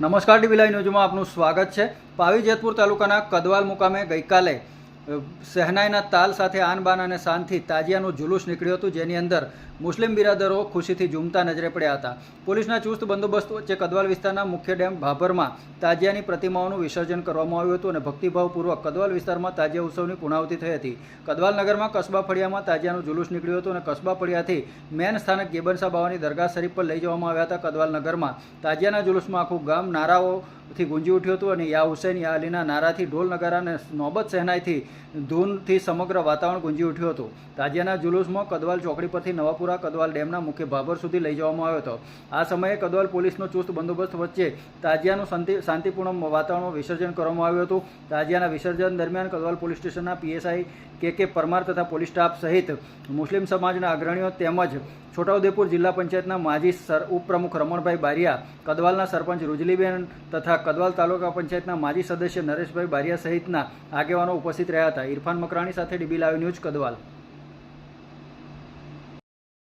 નમસ્કાર લાઈવ ન્યૂઝમાં આપનું સ્વાગત છે. પાવી જેતપુર તાલુકાના કદવાલ મુકામે ગઈકાલે શહેનાઈના તાલ સાથે આન બાન અને શાનથી તાજિયાનું જુલુસ નીકળ્યું હતું, જેની અંદર મુસ્લિમ બિરાદરો ખુશીથી ઝૂમતા નજરે પડ્યા હતા. પોલીસના ચુસ્ત બંદોબસ્ત વચ્ચે કદવાલ વિસ્તારના મુખ્ય ડેમ ભાભરમાં તાજિયાની પ્રતિમાઓનું વિસર્જન કરવામાં આવ્યું હતું અને ભક્તિભાવપૂર્વક કદવાલ વિસ્તારમાં તાજિયા ઉત્સવની પુનાવતી થઈ હતી. કદવાલ નગરમાં કસ્બા ફળિયામાં તાજિયાનું જુલુસ નીકળ્યું હતું અને કસ્બા ફળિયાથી મેન સ્થાનક ગેબનસા બાવાની દરગાહ શરીફ પર લઈ જવામાં આવ્યા હતા. કદવાલ નગરમાં તાજિયાના જુલુસમાં આખું ગામ નારાઓથી ગુંજી ઉઠ્યું હતું અને યા હુસૈન, યા અલીના નારાથી ઢોલ નગારા અને નોબત શહેનાઈથી ધૂનથી સમગ્ર વાતાવરણ ગુંજી ઉઠ્યું હતું. તાજિયાના જુલુસમાં કદવાલ ચોકડી પરથી નવાપુરા કદવાલ ડેમના મુખ્ય ભાભર સુધી લઈ જવામાં આવ્યો હતો. આ સમયે કદવાલ પોલીસનો ચુસ્ત બંદોબસ્ત વચ્ચે તાજિયાનું શાંતિ, શાંતિપૂર્ણ વાતાવરણમાં વિસર્જન કરવામાં આવ્યું હતું. તાજિયાના વિસર્જન દરમિયાન કદવાલ પોલીસ સ્ટેશનના પીએસઆઈ કે કે પરમાર તથા પોલીસ સ્ટાફ સહિત મુસ્લિમ સમાજના અગ્રણીઓ તેમજ છોટાઉદેપુર જિલ્લા પંચાયતના માજી સર, ઉપપ્રમુખ રમણભાઈ બારિયા, કદવાલના સરપંચ રૂજલીબેન તથા કદવાલ તાલુકા પંચાયતના માજી સદસ્ય નરેશભાઈ બારિયા સહિતના આગેવાનો ઉપસ્થિત રહ્યા હતા. ઇરફાન મકરાણી સાથે ડીબી લાઈવ ન્યૂઝ કદવાલ.